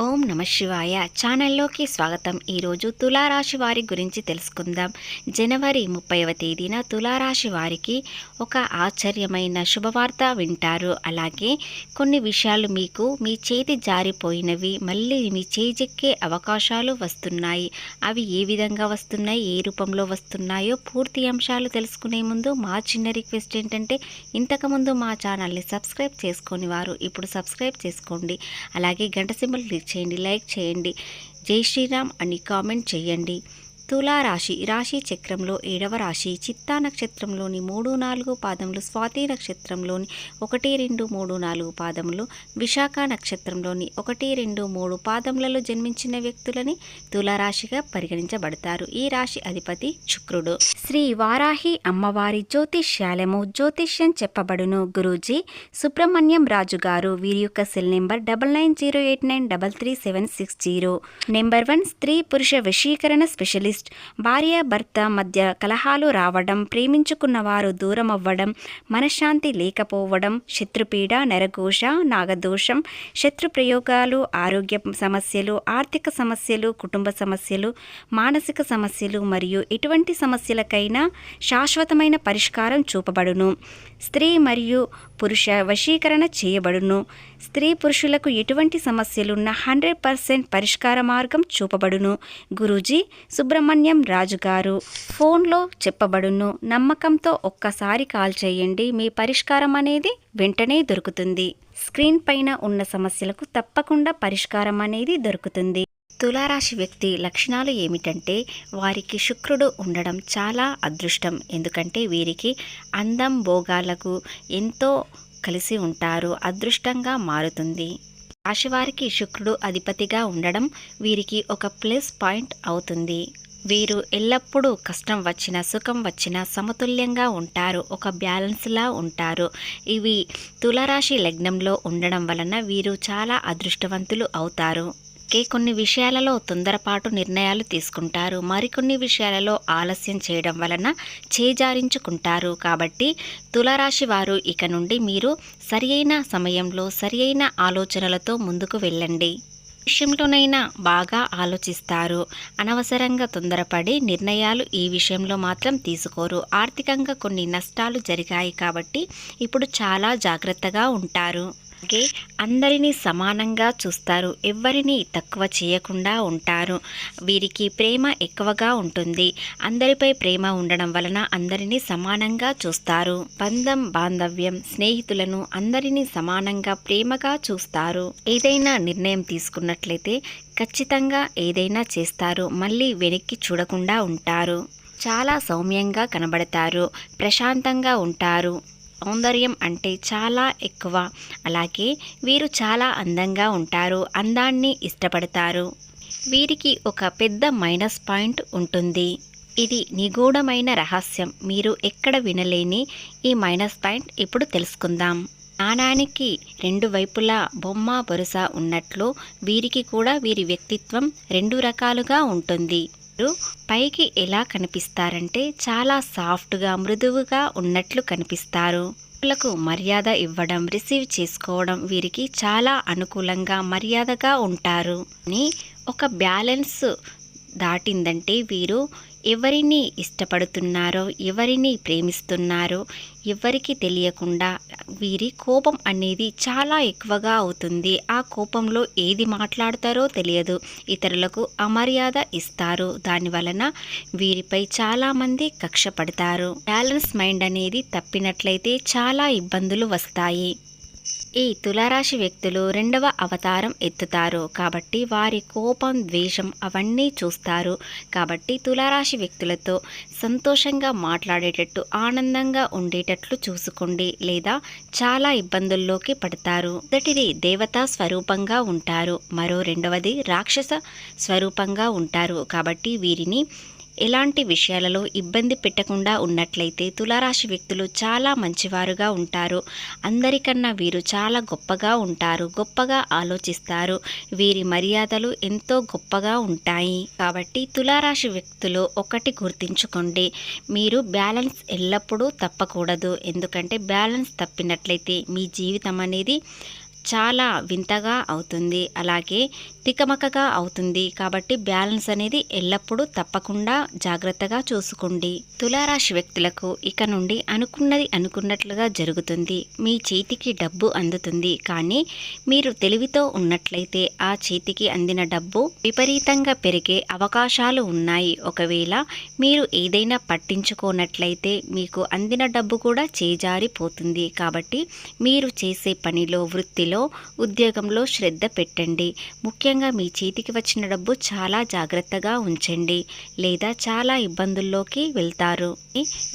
ఓం నమ శివాయ. ఛానల్లోకి స్వాగతం. ఈరోజు తులారాశి వారి గురించి తెలుసుకుందాం. జనవరి ముప్పైవ తేదీన తులారాశి వారికి ఒక ఆశ్చర్యమైన శుభవార్త వింటారు. అలాగే కొన్ని విషయాలు మీకు మీ చేతి జారిపోయినవి మళ్ళీ మీ చేజెక్కే అవకాశాలు వస్తున్నాయి. అవి ఏ విధంగా వస్తున్నాయి ఏ రూపంలో వస్తున్నాయో పూర్తి అంశాలు తెలుసుకునే ముందు మా చిన్న రిక్వెస్ట్ ఏంటంటే ఇంతకుముందు మా ఛానల్ని సబ్స్క్రైబ్ చేసుకొని వారు ఇప్పుడు సబ్స్క్రైబ్ చేసుకోండి. అలాగే గంట సింబల్ క్లిక్ చేయండి లైక్ చేయండి. జై శ్రీరామ్ అని కామెంట్ చేయండి. తులారాశి రాశి రాశి చక్రంలో ఏడవ రాశి చిత్తా నక్షత్రంలోని మూడు నాలుగు పాదములు స్వాతి నక్షత్రంలోని ఒకటి రెండు మూడు నాలుగు పాదములు విశాఖ నక్షత్రంలోని ఒకటి రెండు మూడు పాదములలో జన్మించిన వ్యక్తులని తులారాశిగా పరిగణించబడతారు. ఈ రాశి అధిపతి శుక్రుడు. శ్రీ వారాహి అమ్మవారి జ్యోతిష్యాలము జ్యోతిష్యం చెప్పబడును. గురూజీ సుబ్రహ్మణ్యం రాజు గారు వీరి యొక్క cell number double nine zero eight nine double three seven six zero. Number one స్త్రీ పురుష వశీకరణ స్పెషలిస్ట్ భార్య భర్త మధ్య కలహాలు రావడం ప్రేమించుకున్న వారు దూరం అవ్వడం మనశ్శాంతి లేకపోవడం శత్రుపీడ నరఘోష నాగదోషం శత్రు ప్రయోగాలు ఆరోగ్య సమస్యలు ఆర్థిక సమస్యలు కుటుంబ సమస్యలు మానసిక సమస్యలు మరియు ఎటువంటి సమస్యలకైనా శాశ్వతమైన పరిష్కారం చూపబడును. స్త్రీ మరియు పురుష వశీకరణ చేయబడును. స్త్రీ పురుషులకు ఎటువంటి సమస్యలున్న హండ్రెడ్ పర్సెంట్ పరిష్కార మార్గం చూపబడును. గురూజీ సుబ్రహ్మణ్యం రాజుగారు. ఫోన్లో చెప్పబడును నమ్మకంతో ఒక్కసారి కాల్ చేయండి మీ పరిష్కారం అనేది వెంటనే దొరుకుతుంది. స్క్రీన్ పైన ఉన్న సమస్యలకు తప్పకుండా పరిష్కారం అనేది దొరుకుతుంది. తులారాశి వ్యక్తి లక్షణాలు ఏమిటంటే వారికి శుక్రుడు ఉండడం చాలా అదృష్టం. ఎందుకంటే వీరికి అందం భోగాలకు ఎంతో కలిసి ఉంటారు అదృష్టంగా మారుతుంది. రాశివారికి శుక్రుడు అధిపతిగా ఉండడం వీరికి ఒక ప్లస్ పాయింట్ అవుతుంది. వీరు ఎల్లప్పుడూ కష్టం వచ్చినా సుఖం వచ్చినా సమతుల్యంగా ఉంటారు ఒక బ్యాలెన్స్లా ఉంటారు. ఇవి తులరాశి లగ్నంలో ఉండడం వలన వీరు చాలా అదృష్టవంతులు అవుతారు. కే కొన్ని విషయాలలో తొందరపాటు నిర్ణయాలు తీసుకుంటారు. మరికొన్ని విషయాలలో ఆలస్యం చేయడం వలన చేజారించుకుంటారు. కాబట్టి తులారాశి వారు ఇక నుండి మీరు సరియైన సమయంలో సరియైన ఆలోచనలతో ముందుకు వెళ్ళండి. విషయంలోనైనా బాగా ఆలోచిస్తారు. అనవసరంగా తొందరపడి నిర్ణయాలు ఈ విషయంలో మాత్రం తీసుకోరు. ఆర్థికంగా కొన్ని నష్టాలు జరిగాయి కాబట్టి ఇప్పుడు చాలా జాగ్రత్తగా ఉంటారు. అలాగే అందరినీ సమానంగా చూస్తారు. ఎవరిని తక్కువ చేయకుండా ఉంటారు. వీరికి ప్రేమ ఎక్కువగా ఉంటుంది. అందరిపై ప్రేమ ఉండడం వలన అందరినీ సమానంగా చూస్తారు. బంధం బాంధవ్యం స్నేహితులను అందరినీ సమానంగా ప్రేమగా చూస్తారు. ఏదైనా నిర్ణయం తీసుకున్నట్లయితే ఖచ్చితంగా ఏదైనా చేస్తారు. మళ్ళీ వెనక్కి చూడకుండా ఉంటారు. చాలా సౌమ్యంగా కనబడతారు. ప్రశాంతంగా ఉంటారు. సౌందర్యం అంటే చాలా ఎక్కువ. అలాగే వీరు చాలా అందంగా ఉంటారు అందాన్ని ఇష్టపడతారు. వీరికి ఒక పెద్ద మైనస్ పాయింట్ ఉంటుంది. ఇది నిగూఢమైన రహస్యం. మీరు ఎక్కడ వినలేని ఈ మైనస్ పాయింట్ ఇప్పుడు తెలుసుకుందాం. నాణానికి రెండు వైపులా బొమ్మ బొరుస ఉన్నట్లు వీరికి కూడా వీరి వ్యక్తిత్వం రెండు రకాలుగా ఉంటుంది. పైకి ఎలా కనిపిస్తారంటే చాలా సాఫ్ట్గా మృదువుగా ఉన్నట్లు కనిపిస్తారు. ఇతరులకు మర్యాద ఇవ్వడం రిసీవ్ చేసుకోవడం వీరికి చాలా అనుకూలంగా మర్యాదగా ఉంటారు. అని ఒక బ్యాలెన్స్ దాటిందంటే వీరు ఎవరిని ఇష్టపడుతున్నారో ఎవరిని ప్రేమిస్తున్నారో ఎవరికి తెలియకుండా వీరి కోపం అనేది చాలా ఎక్కువగా అవుతుంది. ఆ కోపంలో ఏది మాట్లాడతారో తెలియదు. ఇతరులకు అమర్యాద ఇస్తారు. దాని వలన వీరిపై చాలామంది కక్ష పడతారు బ్యాలెన్స్ మైండ్ అనేది తప్పినట్లయితే చాలా ఇబ్బందులు వస్తాయి. ఈ తులారాశి వ్యక్తులు రెండవ అవతారం ఎత్తుతారు. కాబట్టి వారి కోపం ద్వేషం అవన్నీ చూస్తారు. కాబట్టి తులారాశి వ్యక్తులతో సంతోషంగా మాట్లాడేటట్టు ఆనందంగా ఉండేటట్లు చూసుకోండి లేదా చాలా ఇబ్బందుల్లోకి పడతారు. మొదటిది దేవతా స్వరూపంగా ఉంటారు. మరో రెండవది రాక్షస స్వరూపంగా ఉంటారు. కాబట్టి వీరిని ఎలాంటి విషయాలలో ఇబ్బంది పెట్టకుండా ఉన్నట్లయితే తులారాశి వ్యక్తులు చాలా మంచివారుగా ఉంటారు. అందరికన్నా వీరు చాలా గొప్పగా ఉంటారు గొప్పగా ఆలోచిస్తారు. వీరి మర్యాదలు ఎంతో గొప్పగా ఉంటాయి. కాబట్టి తులారాశి వ్యక్తులు ఒకటి గుర్తించుకోండి. మీరు బ్యాలెన్స్ ఎల్లప్పుడూ తప్పకూడదు. ఎందుకంటే బ్యాలెన్స్ తప్పినట్లయితే మీ జీవితం అనేది చాలా వింతగా అవుతుంది. అలాగే తికమకగా అవుతుంది. కాబట్టి బ్యాలెన్స్ అనేది ఎల్లప్పుడూ తప్పకుండా జాగ్రత్తగా చూసుకోండి. తులారాశి వ్యక్తులకు ఇక నుండి అనుకున్నది అనుకున్నట్లుగా జరుగుతుంది. మీ చేతికి డబ్బు అందుతుంది. కానీ మీరు తెలివితో ఉన్నట్లయితే ఆ చేతికి అందిన డబ్బు విపరీతంగా పెరిగే అవకాశాలు ఉన్నాయి. ఒకవేళ మీరు ఏదైనా పట్టించుకోనట్లయితే మీకు అందిన డబ్బు కూడా చేజారిపోతుంది. కాబట్టి మీరు చేసే పనిలో వృత్తిలో ఉద్యోగంలో శ్రద్ధ పెట్టండి. ముఖ్యంగా మీ చేతికి వచ్చిన డబ్బు చాలా జాగ్రత్తగా ఉంచండి. లేదా చాలా ఇబ్బందుల్లోకి వెళ్తారు.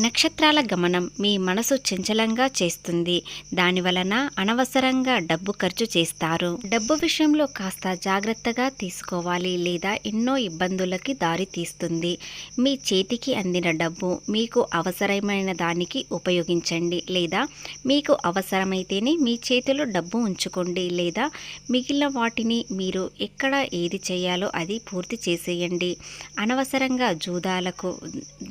నక్షత్రాల గమనం మీ మనసు చంచలంగా చేస్తుంది. దాని వలన అనవసరంగా డబ్బు ఖర్చు చేస్తారు. డబ్బు విషయంలో కాస్త జాగ్రత్తగా తీసుకోవాలి లేదా ఎన్నో ఇబ్బందులకి దారి తీస్తుంది. మీ చేతికి అందిన డబ్బు మీకు అవసరమైన దానికి ఉపయోగించండి. లేదా మీకు అవసరమైతేనే మీ చేతిలో డబ్బు ఉంచుకోండి లేదా మిగిలిన వాటిని మీరు ఎక్కడ ఏది చేయాలో అది పూర్తి చేసేయండి. అనవసరంగా జూదాలకు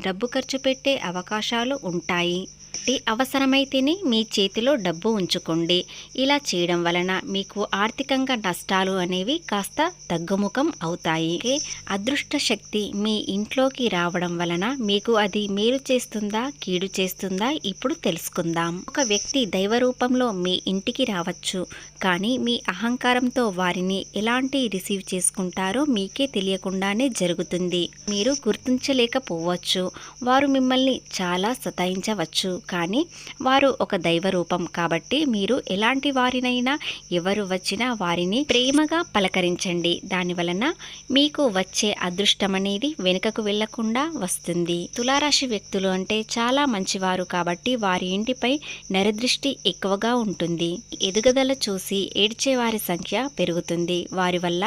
డబ్బు ఖర్చు పెట్టే అవకాశాలు ఉంటాయి. కాబట్టి అవసరమైతేనే మీ చేతిలో డబ్బు ఉంచుకోండి. ఇలా చేయడం వలన మీకు ఆర్థికంగా నష్టాలు అనేవి కాస్త తగ్గుముఖం అవుతాయి. అదృష్ట శక్తి మీ ఇంట్లోకి రావడం వలన మీకు అది మేలు చేస్తుందా కీడు చేస్తుందా ఇప్పుడు తెలుసుకుందాం. ఒక వ్యక్తి దైవ రూపంలో మీ ఇంటికి రావచ్చు. కానీ మీ అహంకారంతో వారిని ఎలాంటి రిసీవ్ చేసుకుంటారో మీకే తెలియకుండానే జరుగుతుంది. మీరు గుర్తించలేకపోవచ్చు. వారు మిమ్మల్ని చాలా సతాయించవచ్చు. కానీ వారు ఒక దైవ రూపం కాబట్టి మీరు ఎలాంటి వారినైనా ఎవరు వచ్చినా వారిని ప్రేమగా పలకరించండి. దాని వలన మీకు వచ్చే అదృష్టం అనేది వెనుకకు వెళ్ళకుండా వస్తుంది. తులారాశి వ్యక్తులు అంటే చాలా మంచివారు కాబట్టి వారి ఇంటిపై నరదృష్టి ఎక్కువగా ఉంటుంది. ఎదుగుదల చూసి ఏడ్చే వారి సంఖ్య పెరుగుతుంది. వారి వల్ల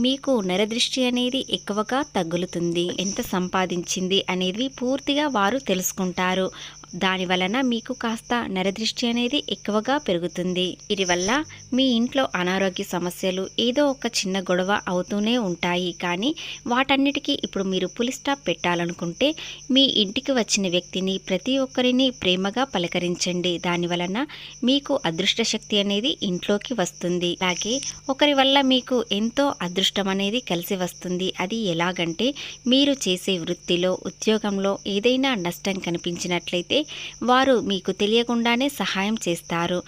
మీకు నరదృష్టి అనేది ఎక్కువగా తగ్గులుతుంది ఎంత సంపాదించింది అనేది పూర్తిగా వారు తెలుసుకుంటారు. దాని వలన మీకు కాస్త నరదృష్టి అనేది ఎక్కువగా పెరుగుతుంది. ఇది వల్ల మీ ఇంట్లో అనారోగ్య సమస్యలు ఏదో ఒక చిన్న గొడవ అవుతూనే ఉంటాయి. కానీ వాటన్నిటికీ ఇప్పుడు మీరు పులి స్టాప్ పెట్టాలనుకుంటే మీ ఇంటికి వచ్చిన వ్యక్తిని ప్రతి ఒక్కరిని ప్రేమగా పలకరించండి. దాని వలన మీకు అదృష్ట శక్తి అనేది ఇంట్లోకి వస్తుంది. అలాగే ఒకరి వల్ల మీకు ఎంతో అదృష్టం అనేది కలిసి వస్తుంది. అది ఎలాగంటే మీరు చేసే వృత్తిలో ఉద్యోగంలో ఏదైనా నష్టం కనిపించినట్లయితే వారు మీకు తెలియకుండానే సహాయం చేస్తారు.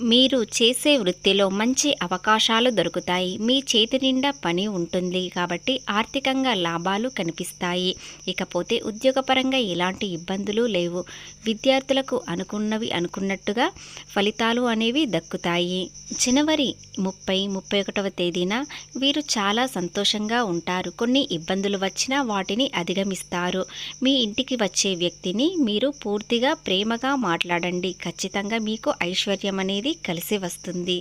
మీరు చేసే వృత్తిలో మంచి అవకాశాలు దొరుకుతాయి. మీ చేతి నిండా పని ఉంటుంది కాబట్టి ఆర్థికంగా లాభాలు కనిపిస్తాయి. ఇకపోతే ఉద్యోగపరంగా ఎలాంటి ఇబ్బందులు లేవు. విద్యార్థులకు అనుకున్నవి అనుకున్నట్టుగా ఫలితాలు అనేవి దక్కుతాయి. జనవరి ముప్పై ముప్పై ఒకటవ తేదీన వీరు చాలా సంతోషంగా ఉంటారు. కొన్ని ఇబ్బందులు వచ్చినా వాటిని అధిగమిస్తారు. మీ ఇంటికి వచ్చే వ్యక్తిని మీరు పూర్తిగా ప్రేమగా మాట్లాడండి. ఖచ్చితంగా మీకు ఐశ్వర్యం అనేది అనేది కలిసి వస్తుంది.